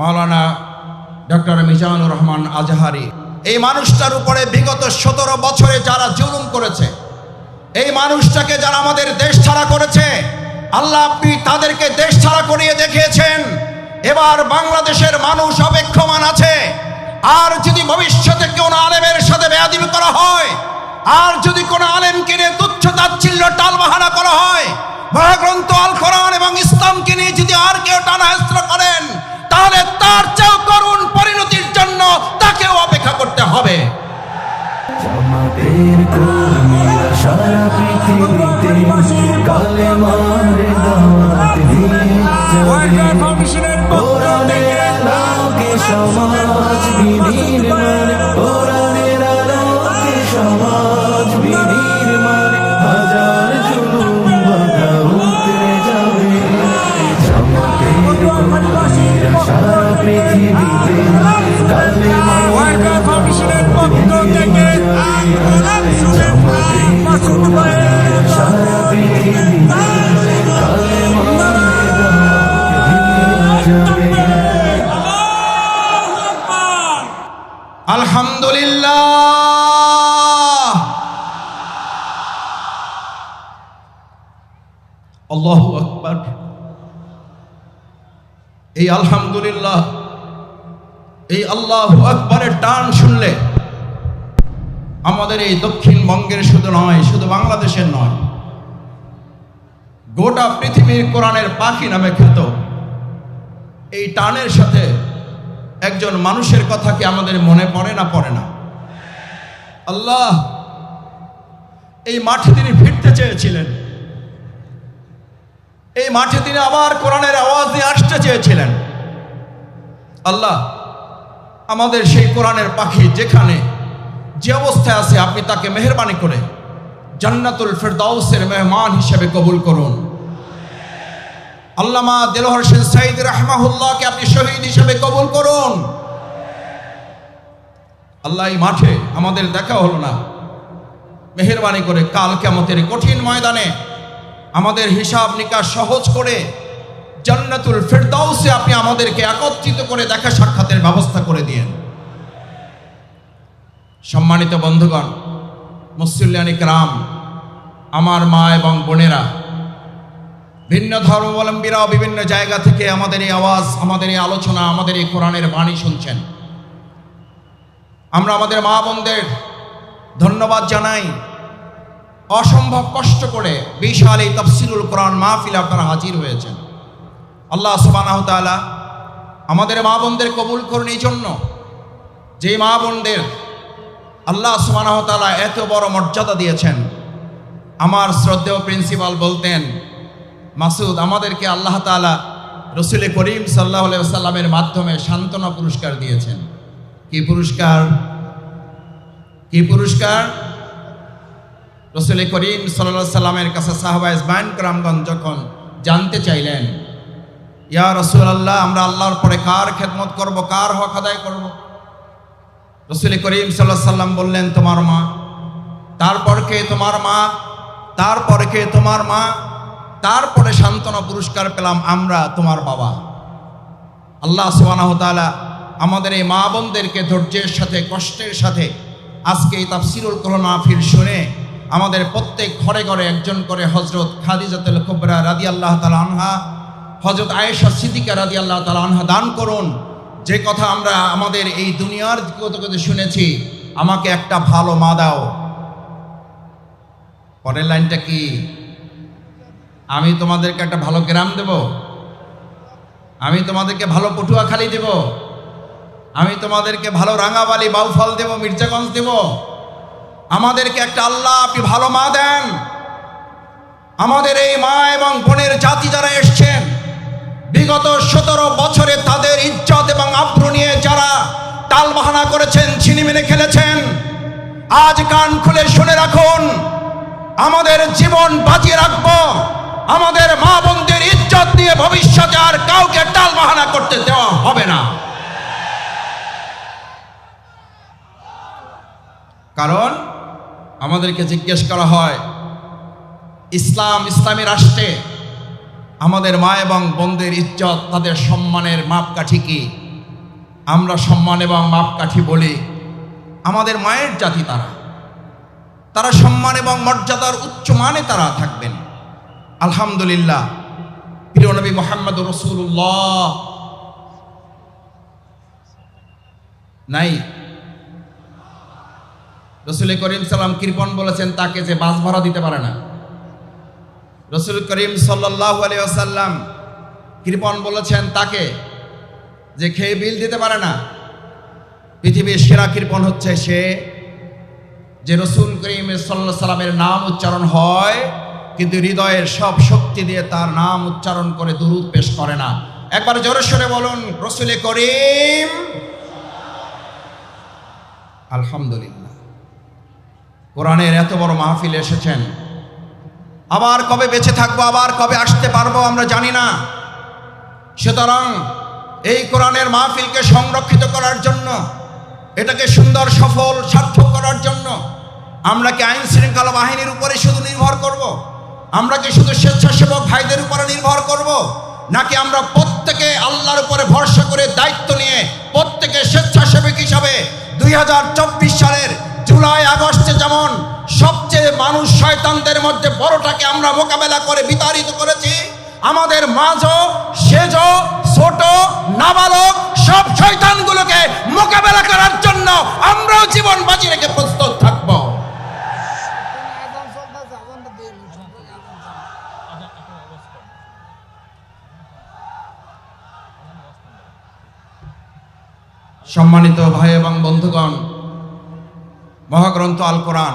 মাওলানা doctor Mizanur Rahman Azhari. এই মানুষটার উপরে বিগত সতেরো বছরে যারা জুলুম করেছে, এই মানুষটাকে যারা আমাদের দেশ ছাড়া করেছে, আল্লাহ আপনি তাদেরকে দেশ ছাড়া করিয়ে দেখিয়েছেন। এবার বাংলাদেশের মানুষ অপেক্ষমান আছে। আর যদি ভবিষ্যতে কোনো আলেমের সাথে বেয়াদিবি করা হয়, আর যদি কোনো আলেমকে নিয়ে তুচ্ছ তাচ্ছিল্য টালবাহানা করা হয়, মহাগ্রন্থ আল কোরআন এবং ইসলামকে নিয়ে যদি আর কেউ টানা করেন তাহলে তার চেয়েও করুণ পরিণতির জন্য তাকেও অপেক্ষা করতে হবে। আলহামদুলিল্লাহ। আল্লাহ আকবার। এই আলহামদুলিল্লাহ এই আল্লাহ আকবরের টান শুনলে আমাদের এই দক্ষিণবঙ্গের শুধু নয়, শুধু বাংলাদেশের নয়, গোটা পৃথিবীর কোরআনের পাখি নামে খ্যাত। এই টানের সাথে একজন মানুষের কথা কি আমাদের মনে পড়ে না পড়ে না? আল্লাহ, এই মাঠে তিনি ফিরতে চেয়েছিলেন। এই মাঠে তিনি আবার কোরআনের আওয়াজ নিয়ে আসতে চেয়েছিলেন। আল্লাহ আমাদের সেই কোরআনের পাখি যেখানে যে অবস্থায় আছে, আপনি তাকে মেহরবানি করে জান্নাতুল ফেরদাউসের মেহমান হিসেবে কবুল করুন। আল্লামা দেলোহর হোসেন সাইদ রাহমাহুল্লাহকে আপনি শহীদ হিসেবে কবুল করুন। আল্লাহ এই মাঠে আমাদের দেখা হলো না। মেহরবানি করে কাল কেমতের কঠিন ময়দানে আমাদের হিসাব নিকাশ সহজ করে জান্নাতুল ফেরদাউসে আপনি আমাদেরকে একত্রিত করে দেখা সাক্ষাতের ব্যবস্থা করে দিয়েন। সম্মানিত বন্ধুগণ মুসল্লিয়ানিক রাম আমার মা এবং বোনেরা, ভিন্ন ধর্মাবলম্বীরাও বিভিন্ন জায়গা থেকে আমাদের এই আওয়াজ, আমাদের এই আলোচনা, আমাদের এই কোরআনের বাণী শুনছেন। আমরা আমাদের মা বোনদের ধন্যবাদ জানাই। অসম্ভব কষ্ট করে বিশাল এই তফসিলুল কোরআন মাহফিল আপনারা হাজির হয়েছেন। আল্লাহ তাআলা আমাদের মা বোনদের কবুল করুন এই জন্য যে মা বোনদের আল্লাহ তাআলা এত বড় মর্যাদা দিয়েছেন। আমার শ্রদ্ধেয় প্রিন্সিপাল বলতেন, মাসুদ, আমাদেরকে আল্লাহ তাআলা রসুল করিম সাল্লাহ সাল্লামের মাধ্যমে সান্ত্বনা পুরস্কার দিয়েছেন। কি পুরস্কার? কি পুরস্কার? রসুল করিম সাল্লাহ সাল্লামের কাছে সাহাবা ইসবাইন করামগঞ্জ যখন জানতে চাইলেন ইয়া রসুল আল্লাহ আমরা আল্লাহর পরে কার খেদমত করব, কার হক আদায় করব? রসুল করিম সাল্লাহ সাল্লাম বললেন, তোমার মা। তারপর কে? তোমার মা। তারপরে কে? তোমার মা। তারপরে সান্ত্বনা পুরস্কার পেলাম আমরা, তোমার বাবা। আল্লাহ সুবানাহ তাআলা আমাদের এই মা বোনদেরকে ধৈর্যের সাথে, কষ্টের সাথে আজকে এই তাফসিরুল কোরআন মাহফিল শুনে আমাদের প্রত্যেক ঘরে ঘরে একজন করে হজরত খাদিজাতুল কুবরা রাদি আল্লাহ তালা আনহা হজরত আয়েশা সিদ্দিকা রাদি আল্লাহ তালা আনহা দান করুন। যে কথা আমরা আমাদের এই দুনিয়ার কত কত শুনেছি, আমাকে একটা ভালো মা দাও। পরের লাইনটা কি? আমি তোমাদেরকে একটা ভালো গ্রাম দেব। আমি তোমাদেরকে ভালো পটুয়াখালী দেব। আমি তোমাদেরকে ভালো রাঙাবালি, বাউফল দেব, মির্জাগঞ্জ দেব। আমাদেরকে একটা আল্লাহ আপনি ভালো মা দেন। আমাদের এই মা এবং বোনের জাতি যারা এসছেন বিগত সতেরো বছরে তাদের ইজ্জত এবং আব্রু নিয়ে যারা টালবাহানা করেছেন, ছিনিমিনে খেলেছেন, আজ কান খুলে শুনে রাখুন, আমাদের জীবন বাঁচিয়ে রাখব, আমাদের মা বোনদের ইজ্জত নিয়ে ভবিষ্যতে আর কাউকে টালবাহানা করতে দেওয়া হবে না। কারণ আমাদেরকে জিজ্ঞেস করা হয়, ইসলাম ইসলামী রাষ্ট্রে আমাদের মা এবং বোনদের ইজ্জত, তাদের সম্মানের মাপকাঠি কি? আমরা সম্মান এবং মাপকাঠি বলি আমাদের মায়ের জাতি তারা। তারা সম্মান এবং মর্যাদার উচ্চ মানে তারা থাকবেন। আলহামদুলিল্লাহ। প্রিয় নবী মোহাম্মদ রসুল্লাহ নাই। রসুল করিম সাল্লাম কৃপন বলেছেন, তাকে যে বাস ভাড়া দিতে পারে না। রসুল করিম সাল্লাহ আলিয়াল্লাম কৃপন বলেছেন তাকে যে খেয়ে বিল দিতে পারে না। পৃথিবীর সেরা কৃপন হচ্ছে সে যে রসুল করিম সাল্লাহ সাল্লামের নাম উচ্চারণ হয়, কিন্তু হৃদয়ের সব শক্তি দিয়ে তার নাম উচ্চারণ করে দুরুদ পেশ করে না। একবার জোরে সরে বলুন, রসুলে করিম, আলহামদুলিল্লাহ। কোরআনের এত বড় মাহফিল এসেছেন। আবার কবে বেঁচে থাকব, আবার কবে আসতে পারব আমরা জানি না সুতরাং এই কোরআনের মাহফিলকে সংরক্ষিত করার জন্য, এটাকে সুন্দর, সফল, সার্থক করার জন্য আমরা কি আইন শৃঙ্খলা বাহিনীর উপরে শুধু নির্ভর করব। আমরা কি শুধু স্বেচ্ছাসেবক ভাইদের উপরে নির্ভর করব। নাকি আমরা প্রত্যেকে আল্লাহর উপরে ভরসা করে দায়িত্ব নিয়ে প্রত্যেকে স্বেচ্ছাসেবক হিসাবে দুই হাজার চব্বিশ সালের জুলাই আগস্টে যেমন সবচেয়ে মানুষ শয়তানদের মধ্যে বড়টাকে আমরা মোকাবেলা করে বিতাড়িত করেছি আমাদের মাঝ, সেজ, ছোট, নাবালক সব শয়তানগুলোকে মোকাবেলা করার জন্য আমরাও জীবন বাজি রেখে প্রস্তুত থাকব। সম্মানিত ভাই এবং বন্ধুগণ, মহাগ্রন্থ আল কোরআন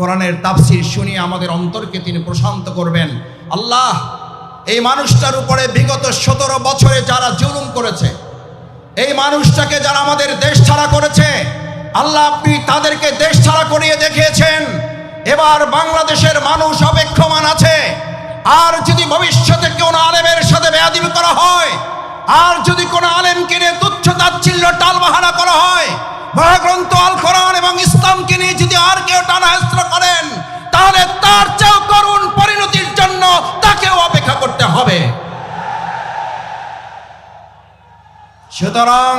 কোরআনের তাফসির শুনিয়ে আমাদের অন্তরকে তিনি প্রশান্ত করবেন। আল্লাহ, এই মানুষটার উপরে বিগত সতেরো বছরে যারা জুলুম করেছে, এই মানুষটাকে যারা আমাদের দেশ ছাড়া করেছে, আল্লাহ আপনি তাদেরকে দেশ ছাড়া করিয়ে দেখিয়েছেন। এবার বাংলাদেশের মানুষ অপেক্ষমান আছে। আর যদি ভবিষ্যতে কোনো আলেমের সাথে বেয়াদিবি করা হয়, আর যদি কোনো আলেমকে নিয়ে তুচ্ছ তাচ্ছিল্য টালবাহানা করা হয় মহাগ্রন্থ আল কোরআন এবং ইসলামকে নিয়ে যদি আর কেউ টানাহেস্ত্র করেন, তাহলে তার চেয়েও করুণ পরিণতির জন্য তাকেও অপেক্ষা করতে হবে। সুতরাং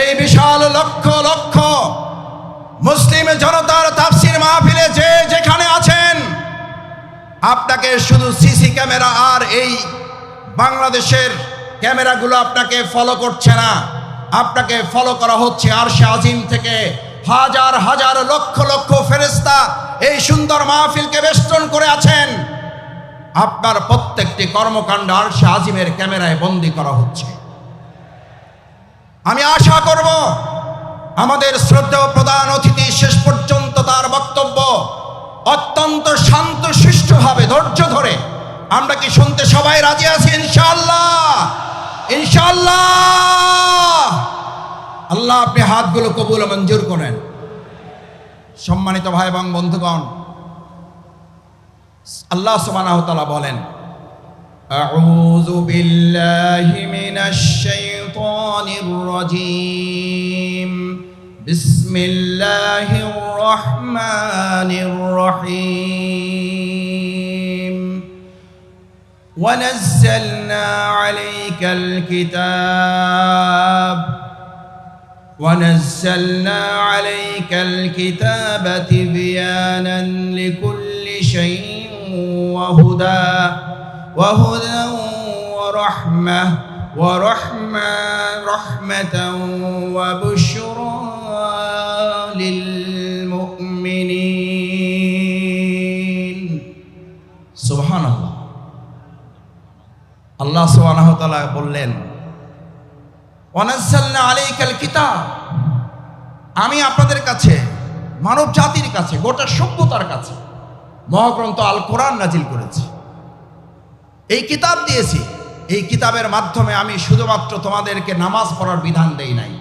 এই বিশাল লক্ষ লক্ষ মুসলিম জনতার তাফসির মাহফিলে যে যেখানে আছেন, আপনাকে শুধু সিসি ক্যামেরা আর এই বাংলাদেশের ক্যামেরাগুলো আপনাকে ফলো করছে না। আপনাকে ফলো করা হচ্ছে আর সে আজিম থেকে। হাজার হাজার, লক্ষ লক্ষ ফেরেস্তা এই সুন্দর মাহফিলকে বেষ্টন করে আছেন। আপনার প্রত্যেকটি কর্মকাণ্ড আর সে আজিমের ক্যামেরায় বন্দি করা হচ্ছে। আমি আশা করব আমাদের শ্রদ্ধেয় প্রধান অতিথি শেষ পর্যন্ত তার বক্তব্য অত্যন্ত শান্ত সুষ্ঠুভাবে ধৈর্য ধরে। আমরা কি শুনতে সবাই রাজি আছি? ইনশাআল্লাহ! ইনশাআল্লাহ! আল্লাহ আপনি হাতগুলো কবুল ও মঞ্জুর করেন সম্মানিত ভাই এবং বন্ধুগণ আল্লাহ সুবহানাহু ওয়া তাআলা বলেন أعوذ بالله من الشيطان الرجيم بسم الله الرحمن الرحيم ونزلنا عليك الكتاب ونزلنا عليك الكتاب بيانا لكل شيء وهدى وهدى ورحمة ورحمة رحمة وبشرى للمؤمنين. سبحان الله. الله سبحانه وتعالى يقول لنا কিতাব। আমি আপনাদের কাছে, মানব জাতির কাছে, গোটা সভ্যতার কাছে মহাগ্রন্থ আল কোরআন নাজিল করেছি। এই কিতাব দিয়েছি। এই কিতাবের মাধ্যমে আমি শুধুমাত্র তোমাদেরকে নামাজ পড়ার বিধান দেই নাই।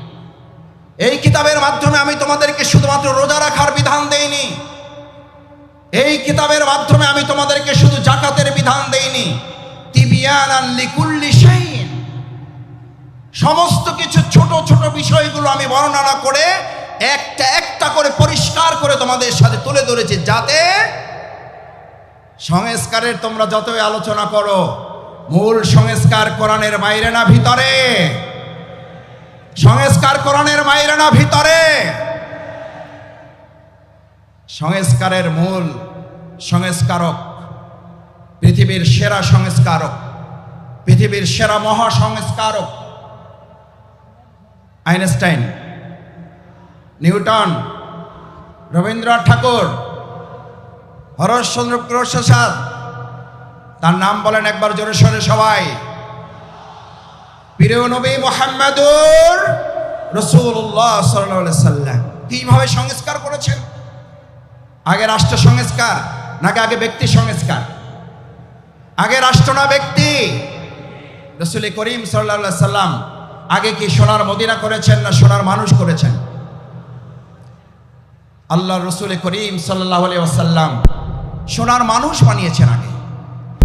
এই কিতাবের মাধ্যমে আমি তোমাদেরকে শুধুমাত্র রোজা রাখার বিধান দেইনি। এই কিতাবের মাধ্যমে আমি তোমাদেরকে শুধু জাকাতের বিধান দেইনি। তিবিয়ান লিকুল্লি সমস্ত কিছু ছোট ছোট বিষয়গুলো আমি বর্ণনা করে একটা একটা করে পরিষ্কার করে তোমাদের সাথে তুলে ধরেছি যাতে সংস্কারের তোমরা যতই আলোচনা করো, মূল সংস্কার কোরআনের বাইরে না ভিতরে। সংস্কার কোরআনের বাইরে না ভিতরে। সংস্কারের মূল সংস্কারক পৃথিবীর সেরা সংস্কারক, পৃথিবীর সেরা মহা সংস্কারক আইনস্টাইন, নিউটন, রবীন্দ্রনাথ ঠাকুর, হরশচন্দ্র প্রসাদ, তার নাম বলেন একবার জোরে সরে সবাই। প্রিয় নবী মোহাম্মদুর রসুল্লাহ সাল্লাহ সাল্লাম। কীভাবে সংস্কার করেছেন? আগে রাষ্ট্র সংস্কার, নাকি আগে ব্যক্তি সংস্কার? আগে রাষ্ট্র না ব্যক্তি? রসুল করিম সাল্লা সাল্লাম আগে কি সোনার মদিনা করেছেন না সোনার মানুষ করেছেন? আল্লাহ রসুল করিম সাল্লাহ আসাল্লাম সোনার মানুষ বানিয়েছেন আগে।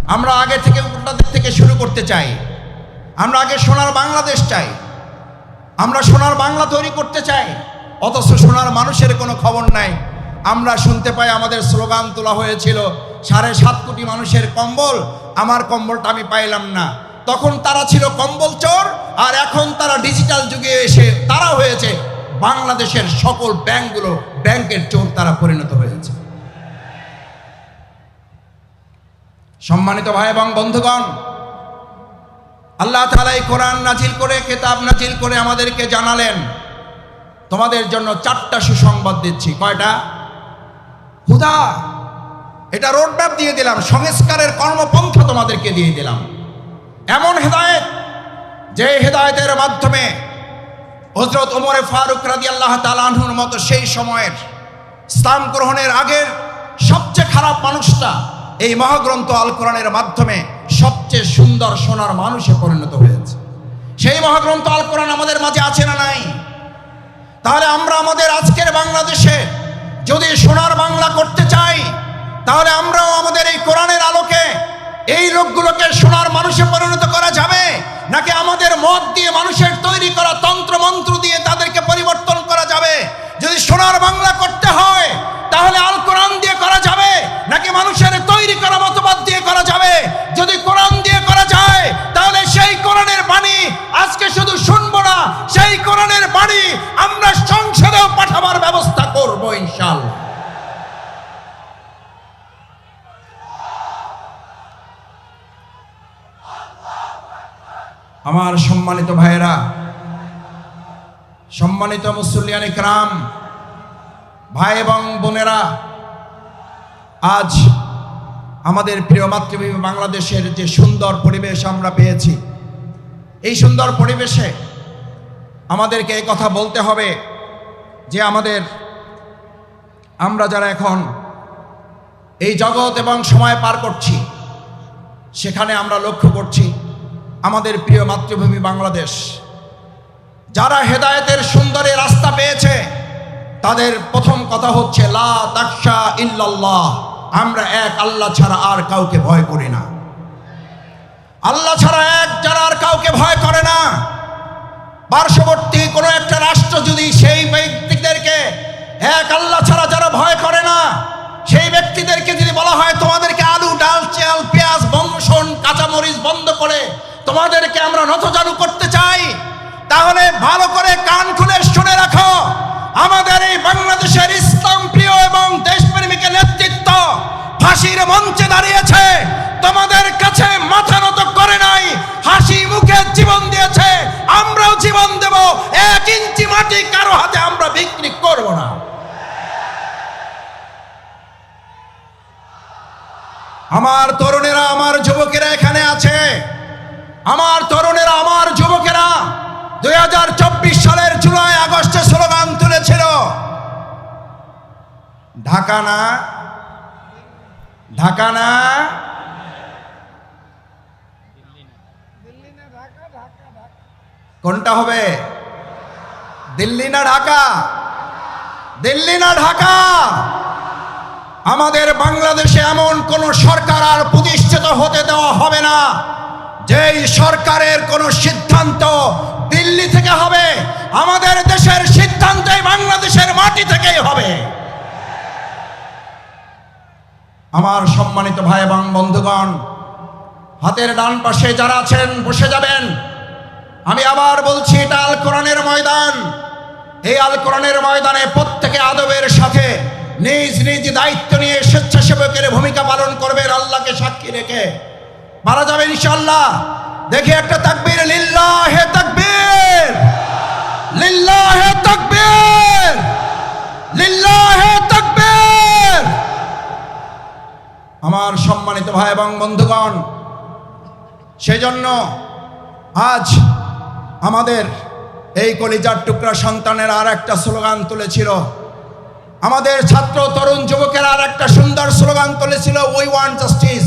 আমরা আগে থেকে উল্টা দিক থেকে শুরু করতে চাই। আমরা আগে সোনার বাংলাদেশ চাই। আমরা সোনার বাংলা তৈরি করতে চাই। অথচ সোনার মানুষের কোনো খবর নাই। আমরা শুনতে পাই আমাদের স্লোগান তোলা হয়েছিল, সাড়ে সাত কোটি মানুষের কম্বল, আমার কম্বলটা আমি পাইলাম না। তখন তারা ছিল কম্বল চোর, আর এখন তারা ডিজিটাল যুগে এসে তারা হয়েছে বাংলাদেশের সকল ব্যাংকগুলো, ব্যাংকের চোর তারা পরিণত হয়েছে। সম্মানিত ভাই এবং বন্ধুগণ, আল্লাহ তালা এই কোরআন নাজিল করে, কেতাব নাজিল করে আমাদেরকে জানালেন, তোমাদের জন্য চারটা সুসংবাদ দিচ্ছি। কয়টা? হুদা, এটা রোডম্যাপ দিয়ে দিলাম, সংস্কারের কর্মপন্থা তোমাদেরকে দিয়ে দিলাম। এমন হেদায়েত যে হেদায়েতের মাধ্যমে হজরত ওমরে ফারুক রাজি আল্লাহ তালাহুর মতো সেই সময়ের ইসলাম গ্রহণের আগের সবচেয়ে খারাপ মানুষটা এই মহাগ্রন্থ আল কোরআনের মাধ্যমে সবচেয়ে সুন্দর সোনার মানুষে পরিণত হয়েছে। সেই মহাগ্রন্থ আল কোরআন আমাদের মাঝে আছে না নাই? তাহলে আমরা আমাদের আজকের বাংলাদেশে যদি সোনার বাংলা করতে চাই, তাহলে আমরাও আমাদের এই কোরআনের আলোকে এই রোগগুলোকে সোনার মানুষে পরিণত করা যাবে? নাকি আমাদের মত দিয়ে মানুষের তৈরি করা তন্ত্র মন্ত্র দিয়ে তাদেরকে পরিবর্তন করা যাবে? যদি সোনার বাংলা করতে হয়, তাহলে আল কোরআন দিয়ে করা যাবে? নাকি মানুষের তৈরি করা মতবাদ দিয়ে করা যাবে? যদি কোরআন দিয়ে করা যায়, তাহলে সেই কোরআনের বাণী আজকে শুধু শুনব না, সেই কোরআনের বাণী আমরা সংসদেও পাঠাবার ব্যবস্থা করব ইনশাল্লাহ। আমার সম্মানিত ভাইয়েরা, সম্মানিত মুসল্লিয়ান ইকরাম, ভাই এবং বোনেরা, আজ আমাদের প্রিয় মাতৃভূমি বাংলাদেশের যে সুন্দর পরিবেশ আমরা পেয়েছি, এই সুন্দর পরিবেশে আমাদেরকে এই কথা বলতে হবে যে আমাদের, আমরা যারা এখন এই জগৎ এবং সময় পার করছি, সেখানে আমরা লক্ষ্য করছি আমাদের প্রিয় মাতৃভূমি বাংলাদেশ। যারা হেদায়েতের সুন্দরে রাস্তা পেয়েছে, তাদের প্রথম কথা হচ্ছে, লা তাকশা ইল্লাল্লাহ। আমরা এক আল্লাহ ছাড়া আর কাউকে ভয় করি না। আল্লাহ ছাড়া এক যারা আর কাউকে ভয় করে না। পার্শ্ববর্তী কোনো একটা রাষ্ট্র যদি সেই ব্যক্তিদেরকে এক আল্লাহ ছাড়া যারা ভয় করে না, সেই ব্যক্তিদেরকে যদি বলা হয়, তোমাদেরকে আলু, ডাল, চাল, পেঁয়াজ, বংশন, কাঁচামরিচ বন্ধ করে তোমাদেরকে আমরা নতজানু করতে চাই। তাহলে ভালো করে কান খুলে শুনে রাখো, আমাদের এই বাংলাদেশের ইসলাম প্রিয় এবং দেশপ্রেমিকের নেতৃত্ব ফাঁসির মঞ্চে দাঁড়িয়েছে। তোমাদের কাছে মাথা নত করে নাই, হাসি মুখে জীবন দিয়েছে, আমরাও জীবন দেব, এক ইঞ্চি মাটি কারও হাতে আমরা বিক্রি করব না। আমার তরুণেরা, আমার যুবকেরা এখানে আছে। আমার তরুণেরা, আমার যুবকেরা, দুই হাজার চব্বিশ সালের জুলাই, আগস্টে স্লোগান তুলেছিল, ঢাকা না ঢাকা না, কোনটা হবে? দিল্লি না ঢাকা? দিল্লি না ঢাকা? আমাদের বাংলাদেশে এমন কোন সরকার আর প্রতিষ্ঠিত হতে দেওয়া হবে না। যেই সরকারের কোন সিদ্ধান্ত দিল্লি থেকে হবে, আমাদের দেশের সিদ্ধান্তই বাংলাদেশের মাটি থেকেই হবে। আমার সম্মানিত ভাই এবং বন্ধুগণ, হাতের ডান পাশে যারা আছেন, বসে যাবেন। আমি আবার বলছি, এটা আল কোরআনের ময়দান। এই আল কোরআনের ময়দানে প্রত্যেকে আদবের সাথে নিজ নিজ দায়িত্ব নিয়ে স্বেচ্ছাসেবকের ভূমিকা পালন করবেন, আল্লাহকে সাক্ষী রেখে। মারা যাবে ইনশাল্লাহ দেখি একটা তাকবীর, লিল্লাহে তাকবীর। লিল্লাহে তাকবীর। লিল্লাহে তাকবীর। আমার সম্মানিত ভাই এবং বন্ধুগণ, সেজন্য আজ আমাদের এই কলিজার টুকরা সন্তানের আর একটা স্লোগান তুলেছিল। আমাদের ছাত্র, তরুণ যুবকের আর একটা সুন্দর স্লোগান তুলেছিল উই ওয়ান্ট জাস্টিস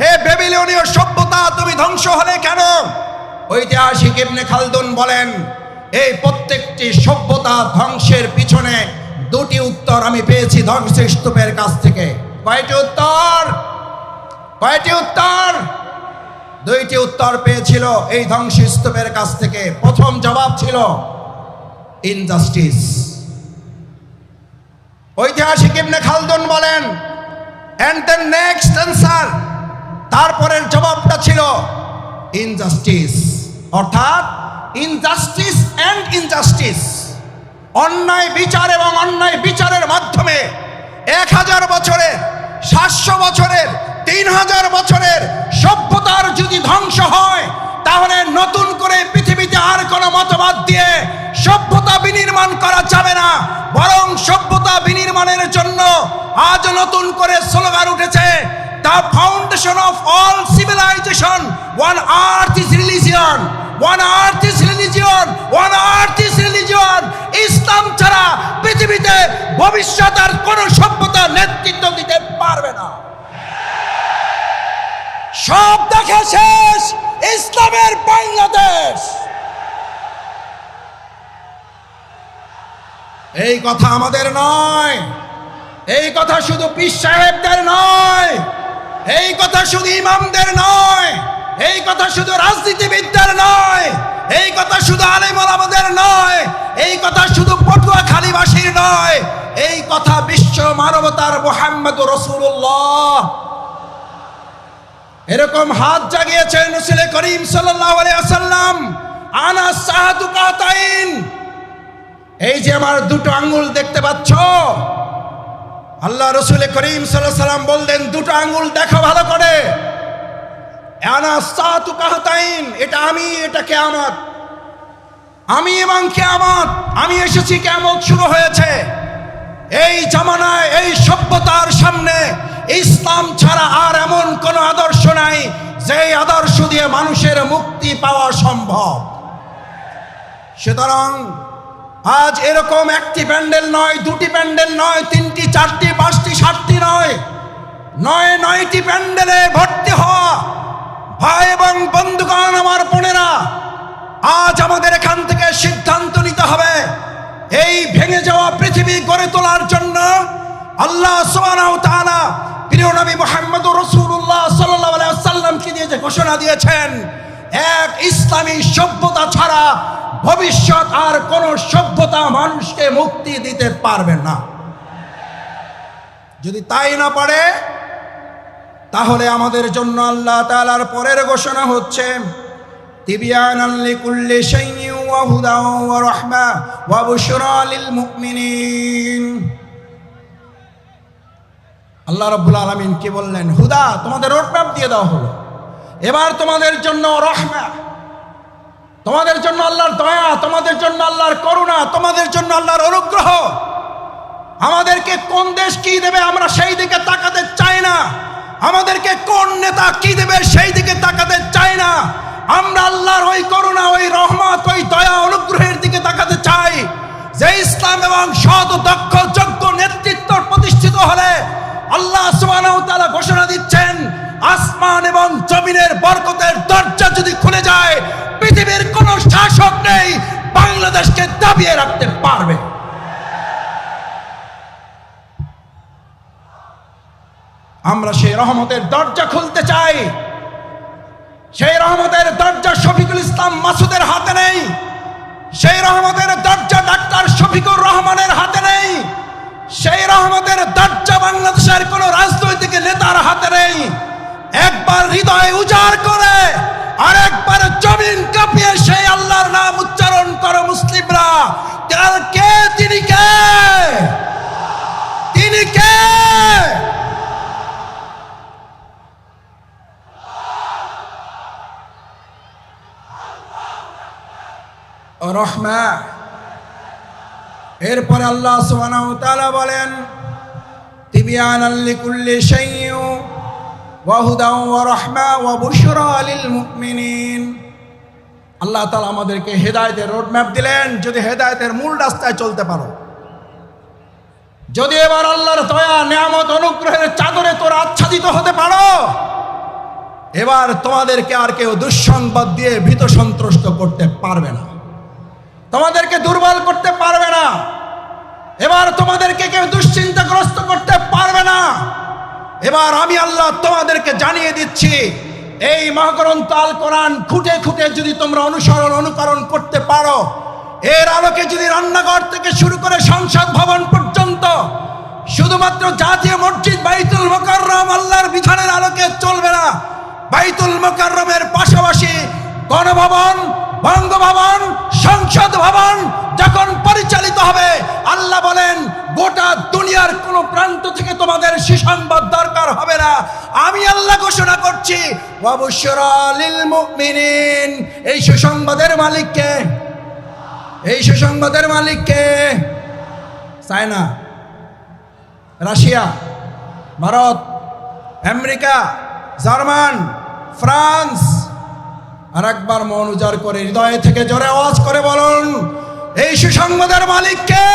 হে বেবিলনীয় সভ্যতা, তুমি ধ্বংস হলে কেন? ঐতিহাসিক ইবনে খালদুন বলেন, এই প্রত্যেকটি সভ্যতা ধ্বংসের পিছনে দুটি উত্তর আমি পেয়েছি ধ্বংসের স্তূপের কাছ থেকে। কয়টি উত্তর? কয়টি উত্তর? দুইটি উত্তর পেয়েছিল এই ধ্বংসস্তূপের কাছ থেকে। প্রথম জবাব ছিল, ইনজাস্টিস। ঐতিহাসিক ইবনে খালদুন বলেন অ্যান্ড দ্য নেক্সট অ্যান্সার তারপরের জবাবটা ছিল ইনজাস্টিস অর্থাৎ ইনজাস্টিস অ্যান্ড ইনজাস্টিস অন্যায় বিচার এবং অন্যায় বিচারের মাধ্যমে এক হাজার বছরের সাতশো বছরের, তিন হাজার বছরের সভ্যতার যদি ধ্বংস হয়, তাহলে নতুন করে পৃথিবীতে আর কোনো মতবাদ দিয়ে সভ্যতা বিনির্মাণ করা যাবে না। বরং সভ্যতা বিনির্মাণের জন্য আজ নতুন করে স্লোগান উঠেছে the foundation of all civilization one earth is religion one earth is religion one earth is religion ইসলাম ছাড়া পৃথিবীতে ভবিষ্যৎ আর কোন সভ্যতা নেতৃত্ব দিতে পারবে না। সব দেখা শেষ। ইসলামের বাংলাদেশ। এই কথা আমাদের নয়। এই কথা শুধু পীর সাহেবদের নয়। এই কথা শুধু ইমামদের নয়, এই কথা শুধু রাজনীতিবিদদের নয়, এই কথা শুধু আলেম আমাদের নয়, এই কথা শুধু পটুয়া খালিবাসীর নয়, এই কথা বিশ্ব মানবতার মোহাম্মদ রসুল্লাহ এরকম হাত জাগিয়েছেন রসুল করিম সাল্লাল্লাহু আলাইহি ওয়াসাল্লাম আনা এই যে আমার দুটো আঙ্গুল দেখতে পাচ্ছ আল্লাহ রসুল করিম সাল্লাহ সাল্লাম বললেন, দুটো আঙ্গুল দেখো ভালো করে। এটা আমি, এটা কেয়ামত। আমি এবং কেয়ামত, আমি এসেছি, কেয়ামত শুরু হয়েছে। এই জামানায়, এই সভ্যতার সামনে ইসলাম ছাড়া আর এমন কোন আদর্শ নাই যে আদর্শ দিয়ে মানুষের মুক্তি পাওয়া সম্ভব। সুতরাং আজ এরকম একটি প্যান্ডেল নয়, দুটি প্যান্ডেল নয়, তিনটি, চারটি, পাঁচটি, সাতটি নয়। নয়, নয়টি প্যান্ডেলে ভর্তি হওয়া ভাই এবং বন্ধুগণ আমার বোনেরা, আজ আমাদের এখান থেকে সিদ্ধান্ত নিতে হবে। এই ভেঙে যাওয়া পৃথিবী গড়ে তোলার জন্য আল্লাহ প্রিয় নবী মুহাম্মদ রাসূলুল্লাহ সাল্লাল্লাহু আলাইহি ওয়াসাল্লামকে দিয়ে যে ঘোষণা দিয়েছেন, এক ইসলামী সভ্যতা ছাড়া ভবিষ্যৎ আর কোন সভ্যতা মানুষকে মুক্তি দিতে পারবে না। যদি তাই না পারে, তাহলে আমাদের জন্য আল্লাহ তালার পরের ঘোষণা হচ্ছে আল্লাহ রাব্বুল আলামিন কি বললেন? হুদা, তোমাদের রোডম্যাপ দিয়ে দেওয়া হলো। এবার তোমাদের জন্য রহমা। তোমাদের জন্য আল্লাহর দয়া, তোমাদের জন্য আল্লাহর করুণা, তোমাদের জন্য আল্লাহর অনুগ্রহ। আমাদেরকে কোন দেশ কি দেবে আমরা সেই দিকে তাকাতে চাই না। আমাদেরকে কোন নেতা কি দেবে সেই দিকে তাকাতে চাই না। আমরা আল্লাহর ওই করুণা, ওই রহমত, ওই দয়া, অনুগ্রহের দিকে তাকাতে চাই। যে ইসলাম এবং সৎ, দক্ষ, যোগ্য নেতৃত্ব প্রতিষ্ঠিত হলে আল্লাহ তাআলা ঘোষণা দিচ্ছেন আসমান এবং জমিনের বরকতের দরজা যদি খুলে যায়, পৃথিবীর কোন শাসক নেই বাংলাদেশকে দাবিয়ে রাখতে পারবে। আমরা সেই রহমতের দরজা খুলতে চাই। সেই রহমতের দরজা শফিকুল ইসলাম মাসুদের হাতে নেই। সেই রহমতের দরজা ডাক্তার শফিকুর রহমানের হাতে নেই। সেই রহমতের দরজা বাংলাদেশের কোন রাজনৈতিক নেতার হাতে নেই। একবার হৃদয় উজাড় করে আর একবার জমিন কাঁপিয়ে সেই আল্লাহর নাম উচ্চারণ করো মুসলিমরা। কাল কে? তিনি কে? তিনি কে? রহমা এরপরে আল্লাহ সুবহানাহু ওয়া তাআলা বলেন, তিবিয়ানাল লিকুল্লি শাইইন আল্লাহ তাআলা আমাদেরকে হেদায়েতের রোডম্যাপ দিলেন, যদি হেদায়তের মূল রাস্তায় চলতে পারো। যদি এবার আল্লাহর দয়া, নিয়ামত, অনুগ্রহের চাদরে তোরা আচ্ছাদিত হতে পারো, এবার তোমাদেরকে আর কেউ দুঃসংবাদ দিয়ে ভীত সন্ত্রস্ত করতে পারবে না। তোমাদেরকে দুর্বল করতে পারবে না। এবার তোমাদেরকে কেউ দুশ্চিন্তাগ্রস্ত করতে পারবে না। এবার আমি আল্লাহ তোমাদেরকে জানিয়ে দিচ্ছি, এই মহাগ্রন্থ আল কোরআন খুঁটে খুঁটে যদি তোমরা অনুসরণ, অনুকরণ করতে পারো, এর আলোকে যদি রান্নাঘর থেকে শুরু করে সংসদ ভবন পর্যন্ত শুধুমাত্র জাতীয় মসজিদ বাইতুল মোকাররম আল্লাহর বিধানের আলোকে চলবে না, বাইতুল মোকাররমের পাশাপাশি গণভবন, বঙ্গভবন সংসদ ভবন যখন পরিচালিত হবে, আল্লাহ বলেন, গোটা দুনিয়ার কোন প্রান্ত থেকে তোমাদের সুসংবাদ দরকার হবে না। আমি আল্লাহ ঘোষণা করছি এই সুসংবাদের মালিককে এই সুসংবাদের মালিককে China, Russia, Bharat, America, German, France. আর একবার মন উজাড় করে হৃদয় থেকে জোরে আওয়াজ করে বলুন এই সুসংবাদের মালিককে!